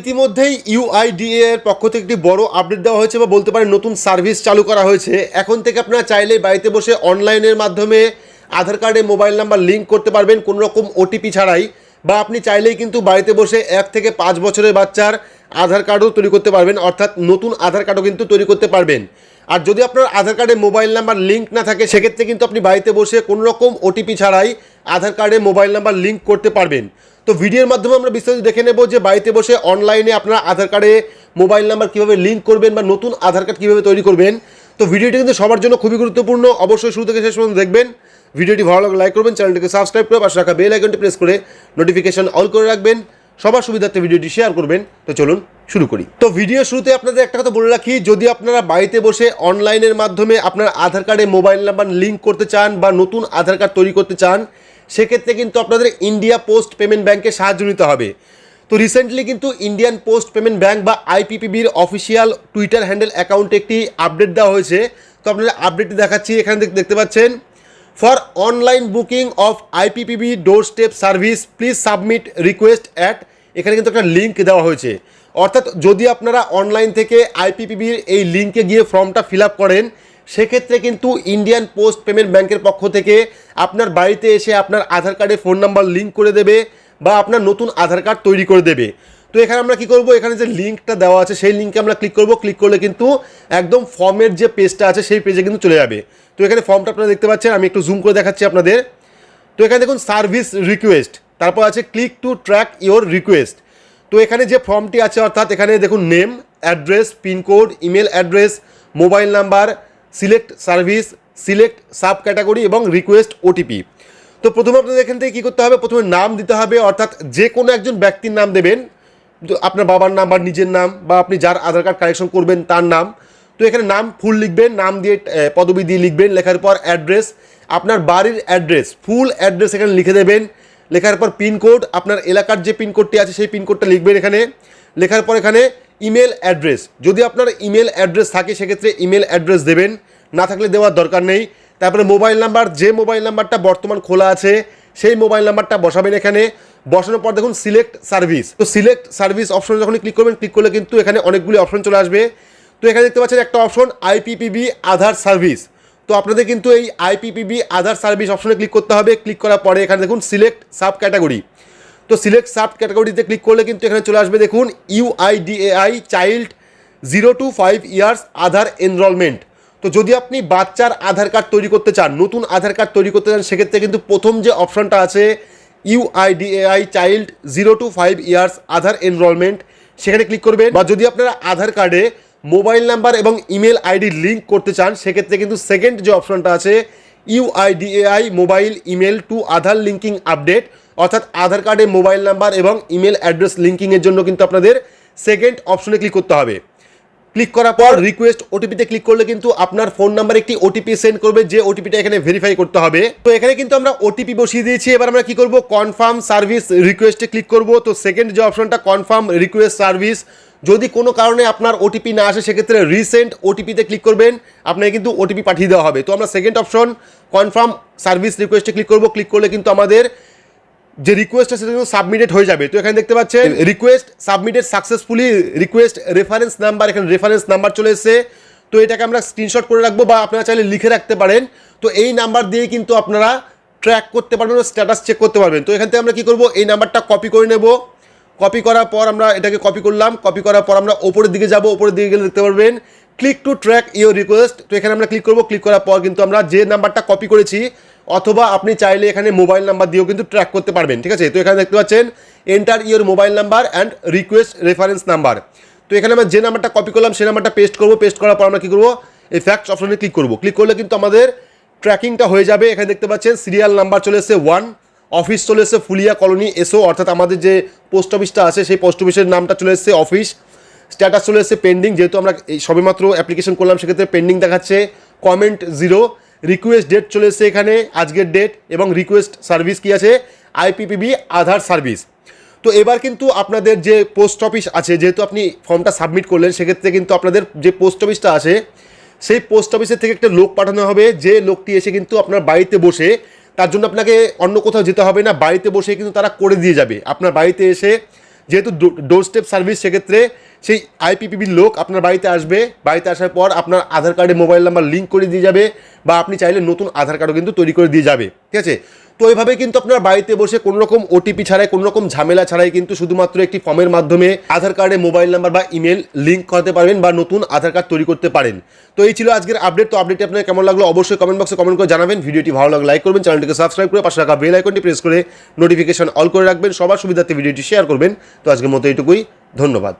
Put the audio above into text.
ইতিমধ্যেই ইউআইডিএ এর পক্ষ থেকে একটি বড় আপডেট দেওয়া হয়েছে বা বলতে পারেন নতুন সার্ভিস চালু করা হয়েছে। এখন থেকে আপনারা চাইলে বাড়িতে বসে অনলাইনের মাধ্যমে আধার কার্ডে মোবাইল নাম্বার লিঙ্ক করতে পারবেন কোনো রকম ওটিপি ছাড়াই। বা আপনি চাইলেই কিন্তু বাড়িতে বসে এক থেকে পাঁচ বছরের বাচ্চার আধার কার্ডও তৈরি করতে পারবেন, অর্থাৎ নতুন আধার কার্ডও কিন্তু তৈরি করতে পারবেন। আর যদি আপনার আধার কার্ডে মোবাইল নাম্বার লিঙ্ক না থাকে, সেক্ষেত্রে কিন্তু আপনি বাড়িতে বসে কোনো রকম ওটিপি ছাড়াই আধার কার্ডে মোবাইল নাম্বার লিঙ্ক করতে পারবেন। তো ভিডিওর মাধ্যমে আমরা বিস্তারিত দেখে নেব যে বাড়িতে বসে অনলাইনে আপনার আধার কার্ডে মোবাইল নাম্বার কীভাবে লিঙ্ক করবেন বা নতুন আধার কার্ড কীভাবে তৈরি করবেন। তো ভিডিওটি কিন্তু সবার জন্য খুবই গুরুত্বপূর্ণ। অবশ্যই শুরু থেকে শেষ পর্যন্ত দেখবেন। ভিডিওটি ভালো লাগলে লাইক করবেন, চ্যানেলটিকে সাবস্ক্রাইব করে পাশে রাখা বেল আইকনটি প্রেস করে নোটিফিকেশন অল করে রাখবেন। সবার সুবিধার্থে ভিডিওটি শেয়ার করবেন। তো চলুন শুরু করি। তো ভিডিও শুরুতে আপনাদের একটা কথা বলে রাখি, যদি আপনারা বাড়িতে বসে অনলাইনের মাধ্যমে আপনার আধার কার্ডে মোবাইল নাম্বার লিঙ্ক করতে চান বা নতুন আধার কার্ড তৈরি করতে চান, সেক্ষেত্রে কিন্তু আপনাদের ইন্ডিয়া পোস্ট পেমেন্ট ব্যাংকে সাহায্য নিতে হবে। তো রিসেন্টলি কিন্তু ইন্ডিয়ান পোস্ট পেমেন্ট ব্যাংক বা আইপিপিবির অফিসিয়াল টুইটার হ্যান্ডেল অ্যাকাউন্টে একটি আপডেট দেওয়া হয়েছে। তো আপনাদের আপডেটটি দেখাচ্ছি, এখানে দেখ- দেখতে পাচ্ছেন। For online booking of IPPB doorstep service please submit request at এখানে কিন্তু একটা লিঙ্ক দেওয়া হয়েছে। অর্থাৎ যদি আপনারা অনলাইন থেকে আইপিপিবির এই লিঙ্কে গিয়ে ফর্মটা ফিল করেন, সেক্ষেত্রে কিন্তু ইন্ডিয়ান পোস্ট পেমেন্ট ব্যাংকের পক্ষ থেকে আপনার বাড়িতে এসে আপনার আধার কার্ডে ফোন নাম্বার লিঙ্ক করে দেবে বা আপনার নতুন আধার কার্ড তৈরি করে দেবে। তো এখানে আমরা কি করব? এখানে যে লিঙ্কটা দেওয়া আছে, সেই লিঙ্কে আমরা ক্লিক করব। ক্লিক করলে কিন্তু একদম ফর্মের যে পেজটা আছে, সেই পেজে কিন্তু চলে যাবে। তো এখানে ফর্মটা আপনারা দেখতে পাচ্ছেন, আমি একটু জুম করে দেখাচ্ছি আপনাদের। তো এখানে দেখুন সার্ভিস রিকোয়েস্ট তারপর আছে click to track your request তো এখানে যে ফর্মটি আছে, অর্থাৎ এখানে দেখুন name address pincode email address mobile number select service select subcategory এবং রিকোয়েস্ট ওটিপি তো প্রথমে আপনাদের এখান থেকে কী করতে হবে? প্রথমে নাম দিতে হবে, অর্থাৎ যে কোনো একজন ব্যক্তির নাম দেবেন। আপনার বাবার নাম বা নিজের নাম বা আপনি যার আধার কার্ড কালেকশন করবেন তার নাম, তো এখানে নাম ফুল লিখবেন, নাম দিয়ে পদবি দিয়ে লিখবেন, লেখার পর অ্যাড্রেস আপনার বাড়ির অ্যাড্রেস ফুল অ্যাড্রেস এখানে লিখে দেবেন, লেখার পর পিনকোড আপনার এলাকার যে পিনকোডটি আছে সেই পিনকোডটা লিখবেন এখানে, লেখার পর এখানে ইমেল অ্যাড্রেস যদি আপনার ইমেল অ্যাড্রেস থাকে সেক্ষেত্রে ইমেল অ্যাড্রেস দেবেন, না থাকলে দেওয়ার দরকার নেই, তারপরে মোবাইল নাম্বার যে মোবাইল নাম্বারটা বর্তমান খোলা আছে, সেই মোবাইল নাম্বারটা বসাবেন এখানে বসানোর পর দেখুন সিলেক্ট সার্ভিস তো সিলেক্ট সার্ভিস অপশনে যখন ক্লিক করবেন ক্লিক করলে কিন্তু এখানে অনেকগুলি অপশন চলে আসবে। তো এখানে দেখতে পাচ্ছেন একটা অপশন আইপিপিবি আধার সার্ভিস তো আপনাদের কিন্তু এই আইপিপিবি আধার সার্ভিস অপশনে ক্লিক করতে হবে। ক্লিক করার পরে এখানে দেখুন সিলেক্ট সাব ক্যাটাগরি তো সিলেক্ট সাব ক্যাটাগরিতে ক্লিক করলে কিন্তু এখানে চলে আসবে দেখুন UIDAI child zero to five years Aadhaar enrolment তো যদি আপনি বাচ্চার আধার কার্ড তৈরি করতে চান, নতুন আধার কার্ড তৈরি করতে চান, সেক্ষেত্রে কিন্তু প্রথম যে অপশনটা আছে UIDAI child zero to five years Aadhaar enrolment সেখানে ক্লিক করবেন। বা যদি আপনারা আধার কার্ডে মোবাইল নাম্বার এবং ইমেল আইডি লিঙ্ক করতে চান, সেক্ষেত্রে কিন্তু সেকেন্ড যে অপশনটা আছে UIDAI mobile email to Aadhaar linking update অর্থাৎ আধার কার্ডে মোবাইল নাম্বার এবং ইমেল অ্যাড্রেস লিঙ্কিংয়ের জন্য কিন্তু আপনাদের সেকেন্ড অপশনে ক্লিক করতে হবে। ক্লিক করার পর রিকোয়েস্ট ওটিপিতে ক্লিক করলে কিন্তু আপনার ফোন নাম্বার একটি ওটিপি সেন্ড করবে, যে ওটিপিটা এখানে ভেরিফাই করতে হবে। তো এখানে কিন্তু আমরা ওটিপি বসিয়ে দিয়েছি। এবার আমরা কি করব? কনফার্ম সার্ভিস রিকোয়েস্টে ক্লিক করব। তো সেকেন্ড যে অপশনটা কনফার্ম রিকোয়েস্ট সার্ভিস যদি কোনো কারণে আপনার ওটিপি না আসে, সেক্ষেত্রে রিসেন্ট ওটিপিতে ক্লিক করবেন। আপনাকে কিন্তু ওটিপি পাঠিয়ে দেওয়া হবে। তো আমরা সেকেন্ড অপশন কনফার্ম সার্ভিস রিকোয়েস্টে ক্লিক করব। ক্লিক করলে কিন্তু আমাদের যে রিকোয়েস্ট আছে, সেটা সাবমিটেড হয়ে যাবে। তো এখানে দেখতে পাচ্ছেন request submitted successfully request reference number এখানে রেফারেন্স নাম্বার চলে এসেছে। তো এটাকে আমরা স্ক্রিনশট করে রাখব বা আপনারা চাইলে লিখে রাখতে পারেন। তো এই নাম্বার দিয়ে কিন্তু আপনারা ট্র্যাক করতে পারবেন স্ট্যাটাস চেক করতে পারবেন। তো এখান থেকে আমরা কি করব? এই নাম্বারটা কপি করে নেব। কপি করার পর আমরা এটাকে কপি করলাম। কপি করার পর আমরা ওপরের দিকে যাব। ওপরের দিকে গেলে দেখতে পারবেন click to track your request তো এখানে আমরা ক্লিক করব। ক্লিক করার পর কিন্তু আমরা যে নাম্বারটা কপি করেছি অথবা আপনি চাইলে এখানে মোবাইল নাম্বার দিয়েও কিন্তু ট্র্যাক করতে পারবেন, ঠিক আছে? তো এখানে দেখতে পাচ্ছেন enter your mobile number and request reference number তো এখানে আমরা যে নাম্বারটা কপি করলাম, সেই নাম্বারটা পেস্ট করব। পেস্ট করার পর আমরা কী করব? এই ফ্যাক্টস অপশনে ক্লিক করব। ক্লিক করলে কিন্তু আমাদের ট্র্যাকিংটা হয়ে যাবে। এখানে দেখতে পাচ্ছেন সিরিয়াল নাম্বার চলে এসেছে ওয়ান অফিস চলে এসেছে ফুলিয়া কলোনি এসও অর্থাৎ আমাদের যে পোস্ট অফিসটা আছে, সেই পোস্ট অফিসের নামটা চলে এসেছে অফিস স্ট্যাটাস চলে এসেছে পেন্ডিং যেহেতু আমরা এই সবেমাত্র অ্যাপ্লিকেশন করলাম, সেক্ষেত্রে পেন্ডিং দেখাচ্ছে। কমেন্ট জিরো রিকোয়েস্ট ডেট চলে এসেছে এখানে, আজকের ডেট এবং রিকোয়েস্ট সার্ভিস কি আছে? আইপিপিবি আধার সার্ভিস তো এবার কিন্তু আপনাদের যে পোস্ট অফিস আছে, যেহেতু আপনি ফর্মটা সাবমিট করলেন, সেক্ষেত্রে কিন্তু আপনাদের যে পোস্ট অফিসটা আছে, সেই পোস্ট অফিসের থেকে একটা লোক পাঠানো হবে। যে লোকটি এসে কিন্তু আপনার বাড়িতে বসে, তার জন্য আপনাকে অন্য কোথাও যেতে হবে না, বাড়িতে বসে কিন্তু তারা করে দিয়ে যাবে। আপনার বাড়িতে এসে যেহেতু ডোর স্টেপ সার্ভিস সেক্ষেত্রে সেই আইপিপিবির লোক আপনার বাড়িতে আসবে। বাড়িতে আসার পর আপনার আধার কার্ডে মোবাইল নাম্বার লিঙ্ক করে দিয়ে যাবে বা আপনি চাইলে নতুন আধার কার্ডও কিন্তু তৈরি করে দিয়ে যাবে। ঠিক আছে? তো এইভাবে কিন্তু আপনার বাড়িতে বসে কোনো রকম ওটিপি ছাড়াই কোনো রকম ঝামেলা ছাড়াই কিন্তু শুধুমাত্র একটি ফর্মের মাধ্যমে আধার কার্ডে মোবাইল নাম্বার বা ইমেল লিঙ্ক করাতে পারবেন বা নতুন আধার কার্ড তৈরি করতে পারেন। তো এই ছিল আজকের আপডেট। তো আপডেটটি আপনার কেমন লাগল অবশ্যই কমেন্ট বক্সে কমেন্ট করে জানাবেন। ভিডিওটি ভালো লাগলে লাইক করবেন চ্যানেলটিকে সাবস্ক্রাইব করে পাশে রাখা বেল আইকনটি প্রেস করে নোটিফিকেশন অল করে রাখবেন। সবার সুবিধার্থে ভিডিওটি শেয়ার করবেন। তো আজকের মতো এইটুকুই। ধন্যবাদ।